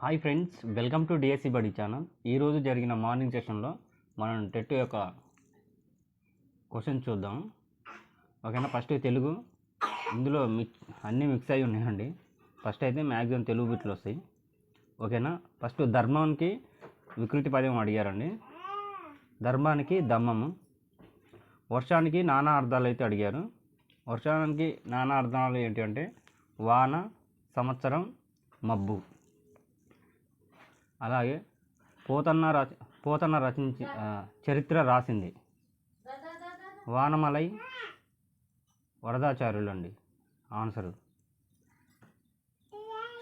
Hi friends welcome to DSC బడి channel ఈరోజు జరిగిన మార్నింగ్ సెషన్లో మనం టెట్ యొక్క క్వశ్చన్ చూద్దాం. ఓకేనా? ఫస్ట్ తెలుగు. ఇందులో మిక్ అన్నీ మిక్స్ అయి ఉన్నాయండి. ఫస్ట్ అయితే మ్యాక్సిమం తెలుగు బిట్లు వస్తాయి. ఓకేనా? ఫస్ట్ ధర్మానికి వికృతి పదం అడిగారండి. ధర్మానికి దమ్మము వర్షానికి నానా అర్థాలు అయితే అడిగారు. వర్షానికి నానా అర్థాలు ఏంటి అంటే వాన సంవత్సరం మబ్బు. అలాగే పోతన్న రచ పోతన్న రచించి చరిత్ర రాసింది. వానమలై వరదాచార్యులు అండి ఆన్సరు.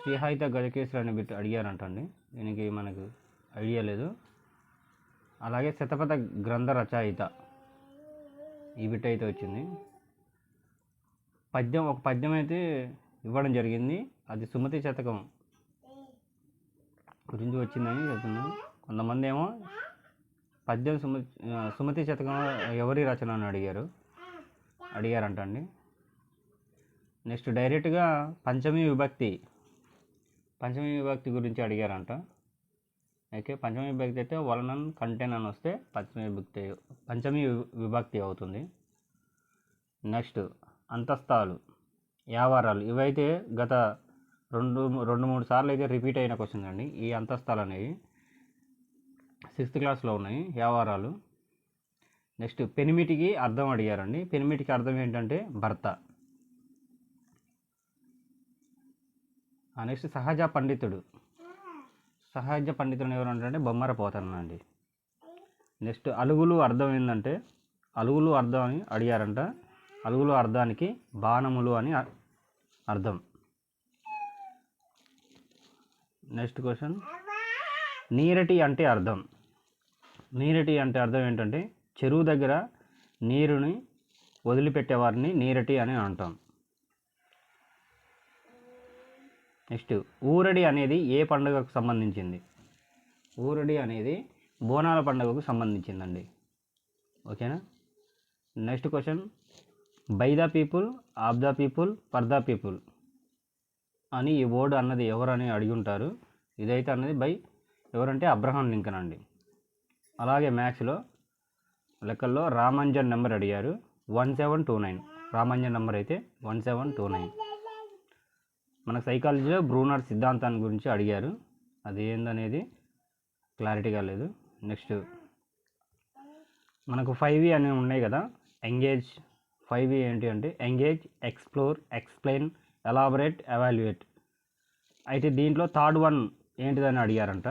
శ్రీహాయిత గజకేశ్వరు అని బిట్ అడిగారంటండి. దీనికి మనకు ఐడియా లేదు. అలాగే శతపథ గ్రంథ రచయిత ఈ బిట్ అయితే వచ్చింది. పద్యం ఒక పద్యం అయితే ఇవ్వడం జరిగింది. అది సుమతి శతకం గురించి వచ్చిందని చెప్తున్నాను. కొంతమంది ఏమో పద్యం సుమతి సుమతి శతకం ఎవరి రచన అని అడిగారు. అడిగారంట అండి నెక్స్ట్ డైరెక్ట్గా పంచమి విభక్తి పంచమి విభక్తి గురించి అడిగారంట. ఓకే పంచమి విభక్తి అయితే వలనన్ కంటెన్ అని వస్తే పంచమి విభక్తి పంచమి విభక్తి అవుతుంది. నెక్స్ట్ అంతస్తాలు వ్యాపారాలు ఇవైతే గత రెండు రెండు మూడు సార్లు అయితే రిపీట్ అయిన క్వశ్చన్ అండి. ఈ అంతస్తాలు అనేవి సిక్స్త్ క్లాస్లో ఉన్నాయి వ్యవహారాలు. నెక్స్ట్ పెనిమిటికి అర్థం అడిగారండి. పెనిమిటికి అర్థం ఏంటంటే భర్త. నెక్స్ట్ సహజ పండితుడు. సహజ పండితుడు ఎవరు అంటే బొమ్మర పోతానండి నెక్స్ట్ అలుగులు అర్థం ఏంటంటే అలుగులు అర్థం అని అడిగారంట. అలుగులు అర్థానికి బాణములు అని అర్థం. Next question. నీరటి అంటే అర్థం. నీరటి అంటే అర్థం ఏంటంటే చెరువు దగ్గర నీరుని వదిలిపెట్టేవారిని నీరటి అని అంటాం. నెక్స్ట్ ఊరడి అనేది ఏ పండుగకు సంబంధించింది? ఊరడి అనేది బోనాల పండుగకు సంబంధించిందండి. ఓకేనా? Next question. By the people of the people for the people. అని ఈ ఓడ్ అన్నది ఎవరని అడిగి ఉంటారు ఇదైతే అన్నది బై ఎవరంటే అబ్రహాం లింకన్ అండి. అలాగే మ్యాథ్స్లో లెక్కల్లో రామాంజన్ నెంబర్ అడిగారు. One seven two nine Ramanujan number అయితే వన్ సెవెన్ టూ నైన్ మన సైకాలజీలో బ్రూనర్ సిద్ధాంతాన్ని గురించి అడిగారు. అది ఏందనేది క్లారిటీగా లేదు. నెక్స్ట్ మనకు ఫైవ్ వి అనేవి ఉన్నాయి కదా. ఎంగేజ్ ఫైవ్ వి ఏంటి అంటే engage explore explain elaborate evaluate అయితే దీంట్లో థర్డ్ వన్ ఏంటిదని అడిగారంట.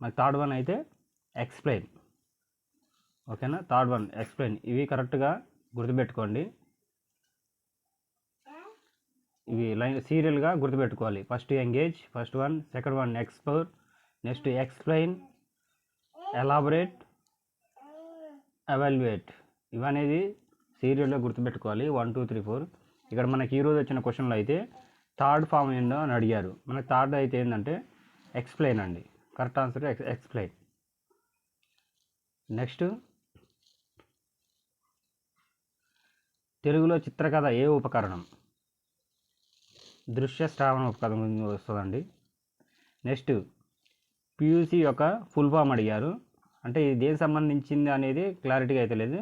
నాకు థర్డ్ వన్ అయితే ఎక్స్ప్లెయిన్ ఓకేనా? థర్డ్ వన్ ఎక్స్ప్లెయిన్ ఇవి కరెక్ట్గా గుర్తుపెట్టుకోండి. ఇవి లైన్ సీరియల్గా గుర్తుపెట్టుకోవాలి. First engage first one second one explore next explain elaborate evaluate ఇవనేది సీరియల్లో గుర్తుపెట్టుకోవాలి. వన్ టూ త్రీ ఫోర్ ఇక్కడ మనకి ఈరోజు వచ్చిన క్వశ్చన్లో అయితే థర్డ్ ఫామ్ ఏంటో అని అడిగారు. మనకి థర్డ్ అయితే ఏంటంటే ఎక్స్ప్లెయిన్ అండి. Correct answer X explain. Next తెలుగులో చిత్రకథ ఏ ఉపకరణం? దృశ్య శ్రావణ ఉపకరణం గురించి వస్తుందండి. నెక్స్ట్ పియూసి యొక్క ఫుల్ ఫామ్ అడిగారు. అంటే ఇది దేనికి సంబంధించింది అనేది క్లారిటీగా అయితే లేదు.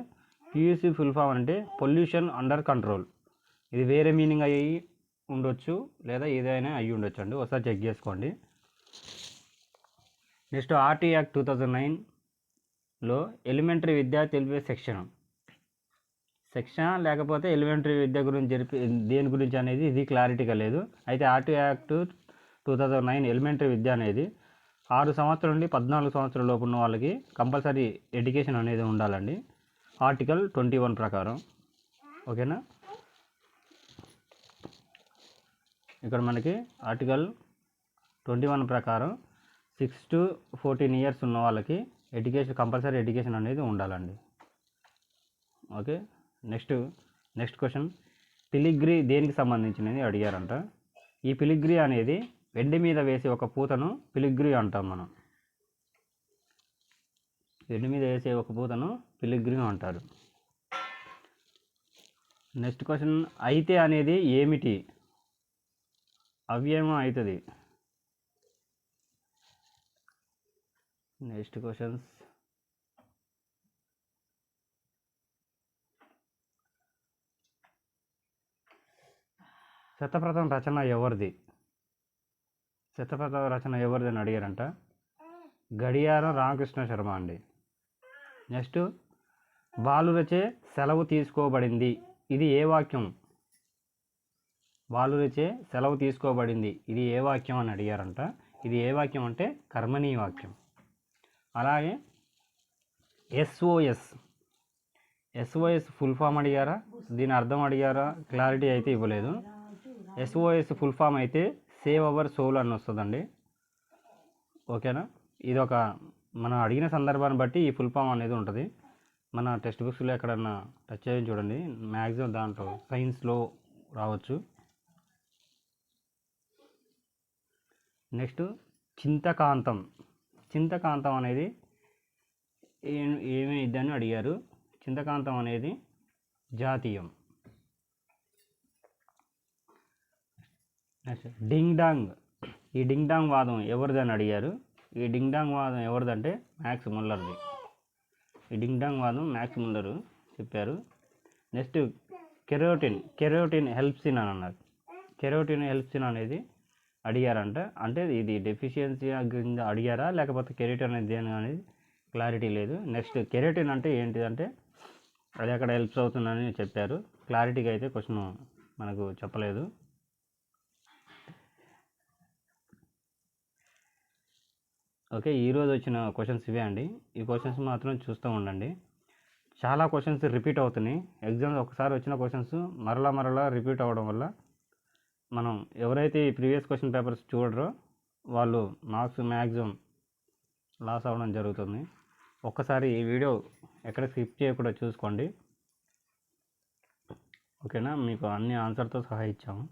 పియూసి ఫుల్ ఫామ్ అంటే పొల్యూషన్ అండర్ కంట్రోల్. ఇది వేరే మీనింగ్ అయ్యి ఉండొచ్చు లేదా ఏదైనా అయ్యి ఉండొచ్చు అండి. ఒకసారి చెక్ చేసుకోండి. Next RT act two thousand నైన్లో ఎలిమెంటరీ విద్య తెలిపే సెక్షన్. సెక్షన్ లేకపోతే ఎలిమెంటరీ విద్య గురించి జరిపి దేని గురించి అనేది ఇది క్లారిటీగా లేదు. అయితే RT act two thousand nine elementary విద్య అనేది ఆరు సంవత్సరాల నుండి పద్నాలుగు సంవత్సరాల లోపు ఉన్న వాళ్ళకి కంపల్సరీ ఎడ్యుకేషన్ అనేది ఉండాలండి. ఆర్టికల్ ట్వంటీ వన్ ప్రకారం. ఓకేనా? ఇక్కడ మనకి ఆర్టికల్ ట్వంటీ వన్ ప్రకారం సిక్స్ టు ఫోర్టీన్ ఇయర్స్ ఉన్న వాళ్ళకి ఎడ్యుకేషన్ కంపల్సరీ ఎడ్యుకేషన్ అనేది ఉండాలండి. Okay next next question filigree దేనికి సంబంధించినది అడిగారంట. ఈ పిలిగ్రీ అనేది వెండి మీద వేసే ఒక పూతను పిలిగ్రీ అంటాం మనం. వెండి మీద వేసే ఒక పూతను పిలిగ్రీ అంటారు. నెక్స్ట్ క్వశ్చన్ అయితే అనేది ఏమిటి? అవ్యయం అవుతుంది? నెక్స్ట్ క్వశ్చన్స్ శతప్రథం రచన ఎవరిది? శతప్రథం రచన ఎవరిది అని అడిగారంట. గడియారం రామకృష్ణ శర్మ అండి. నెక్స్ట్ బాలురచే సెలవు తీసుకోబడింది. ఇది ఏ వాక్యం? బాలురచే సెలవు తీసుకోబడింది. ఇది ఏ వాక్యం అని అడిగారంట. ఇది ఏ వాక్యం అంటే కర్మణీ వాక్యం. అలాగే ఎస్ఓఎస్. ఎస్ఓఎస్ ఫుల్ ఫామ్ అడిగారా? దీని అర్థం అడిగారా? క్లారిటీ అయితే ఇవ్వలేదు. ఎస్ఓఎస్ ఫుల్ ఫామ్ అయితే సేవ్ అవర్ సోల్ అని వస్తుందండి. ఓకేనా? ఇది ఒక మనం అడిగిన సందర్భాన్ని బట్టి ఈ ఫుల్ ఫామ్ అనేది ఉంటుంది. మన టెక్స్ట్ బుక్స్లో ఎక్కడన్నా టచ్ చేయండి చూడండి. మ్యాక్సిమం దాంట్లో సైన్స్లో రావచ్చు. నెక్స్ట్ చింతకాంతం. చింతకాంతం అనేది ఏమి ఇద్దని అడిగారు. చింతకాంతం అనేది జాతీయం. నెక్స్ట్ డింగ్ డాంగ్ ఈ డింగ్ డాంగ్ వాదం ఎవరిదని అడిగారు? ఈ డింగ్ డాంగ్ వాదం ఎవరిదంటే మ్యాక్స్ ముల్లర్ది. ఈ డింగ్ డాంగ్ వాదం మ్యాక్స్ ముల్లరు చెప్పారు. నెక్స్ట్ కెరోటిన్ కెరోటిన్ హెల్ప్సిన్ అని అన్నారు. కెరోటిన్ హెల్ప్సిన్ అనేది అడిగారంట. అంటే ఇది డెఫిషియన్సీ కింద అడిగారా? లేకపోతే కెరోటిన్ అనేది దేని అనేది క్లారిటీ లేదు. నెక్స్ట్ కెరోటిన్ అంటే ఏంటిదంటే అది అక్కడ హెల్ప్స్ అవుతుందని చెప్పారు. క్లారిటీగా అయితే క్వశ్చన్ మనకు చెప్పలేదు. ఓకే ఈరోజు వచ్చిన క్వశ్చన్స్ ఇవే అండి. ఈ క్వశ్చన్స్ మాత్రం చూస్తూ ఉండండి. చాలా క్వశ్చన్స్ రిపీట్ అవుతున్నాయి. ఎగ్జామ్స్ ఒకసారి వచ్చిన క్వశ్చన్స్ మరలా మరలా రిపీట్ అవ్వడం వల్ల మనం ఎవరైతే ఈ ప్రీవియస్ క్వశ్చన్ పేపర్స్ చూడరో వాళ్ళు మార్క్స్ మ్యాక్సిమం లాస్ అవ్వడం జరుగుతుంది. ఒక్కసారి ఈ వీడియో ఎక్కడ స్కిప్ చేయకుండా చూసుకోండి. ఓకేనా? మీకు అన్ని ఆన్సర్తో సహా ఇచ్చాము.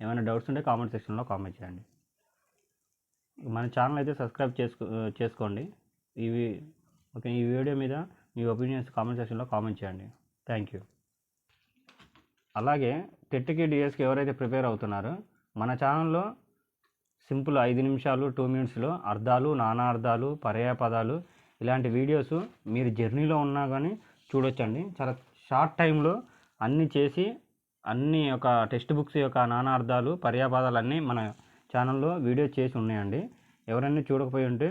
ఏమైనా డౌట్స్ ఉంటే కామెంట్ సెక్షన్లో కామెంట్ చేయండి. మన ఛానల్ అయితే సబ్స్క్రైబ్ చేసుకో చేసుకోండి. ఇవి ఓకే ఈ వీడియో మీద మీ ఒపీనియన్స్ కామెంట్ సెక్షన్లో కామెంట్ చేయండి. Thank you. అలాగే టెట్కి డిఎస్కి ఎవరైతే ప్రిపేర్ అవుతున్నారో మన ఛానల్లో సింపుల్ ఐదు నిమిషాలు టూ మినిట్స్లో అర్థాలు నానార్థాలు పర్యాపదాలు ఇలాంటి వీడియోస్ మీరు జర్నీలో ఉన్నా కానీ చూడొచ్చండి. చాలా షార్ట్ టైంలో అన్నీ చేసి అన్ని ఒక టెక్స్ట్ బుక్స్ యొక్క నానార్థాలు పర్యాపదాలు అన్నీ మన ఛానల్లో వీడియో చేసి ఉన్నాయండి. ఎవరైనా చూడకపోయి ఉంటే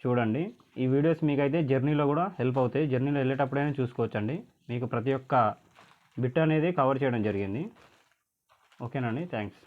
చూడండి. ఈ వీడియోస్ మీకైతే జర్నీలో కూడా హెల్ప్ అవుతాయి. జర్నీలో వెళ్ళేటప్పుడైనా చూసుకోవచ్చండి. మీకు ప్రతి ఒక్క బిట్ అనేది కవర్ చేయడం జరిగింది. ఓకేనండి థ్యాంక్స్.